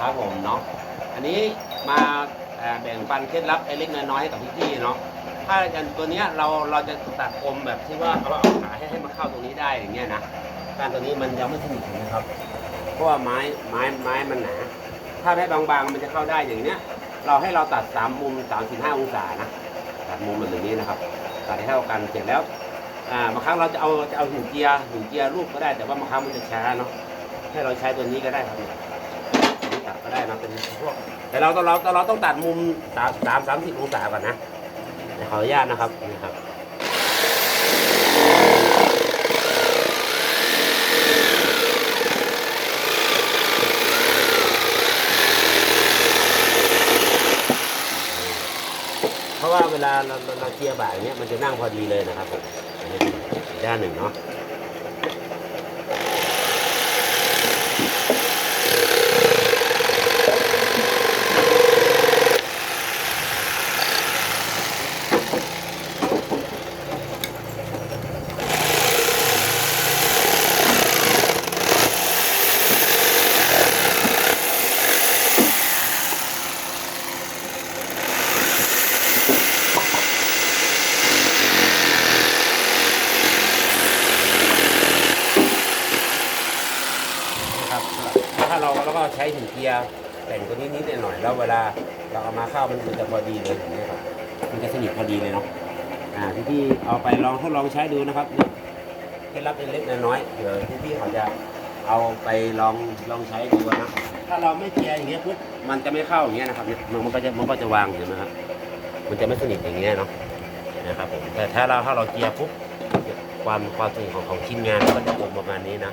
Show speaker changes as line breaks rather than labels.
ครับผมเนาะอันนี้มาแบ่งปันเคล็ดลับเล็กน้อยให้กับพี่ๆเนาะถ้าอย่างตัวเนี้ยเราเราจะตัดคมแบบที่ว่าเอาเอาขาให้ให้มันเข้าตรงนี้ได้อย่างเงี้ยนะการตัวนี้มันยังไม่สนิทนะครับ เพราะว่าไม้ไม้ไม้มันหนาถ้าได้บางๆมันจะเข้าได้อย่างเนี้ย เราให้เราตัดสามมุมสามสิบห้าองศานะตัดมุมมันอย่างนี้นะครับตัดให้เท่ากันเสร็จแล้วอ่าบางครั้งเราจะเอาจะเอาหินเจียร์หินเจียรูปก็ได้แต่ว่าบางครั้งมันจะช้าเนาะให้เราใช้ตัวนี้ก็ได้ครับ ได้นะเป็นพวก แต่เราต้องเราเราต้องตัดมุมสามสามสามสิบองศาก่อนนะขออนุญาตนะครับนี่ครับเพราะว่าเวลาเราเราเราเจียบ่ายเนี้ยมันจะนั่งพอดีเลยนะครับผมด้านหนึ่งเนาะ เราเราก็ใช้หินเจียแต่งตัวนี้นิดหน่อยแล้วเวลาเราเอามาเข้ามันจะพอดีเลยอย่างนี้ครับมันจะสนิทพอดีเลยเนาะอ่าพี่พี่ๆเอาไปลองทดลองใช้ดูนะครับเคล็ดลับเล็กๆน้อยๆเผื่อพี่พี่ๆเขาจะเอาไปลองลองใช้ดูนะถ้าเราไม่เจียอย่างเงี้ยปุ๊บมันจะไม่เข้าอย่างเงี้ยนะครับมันมันก็จะมันก็จะวางเห็นไหมครับมันจะไม่สนิทอย่างเงี้ยเนาะนะครับผมแต่ถ้าเราถ้าเราเจียปุ๊บความความสนิทของของชิ้นงานก็จะคงประมาณนี้นะ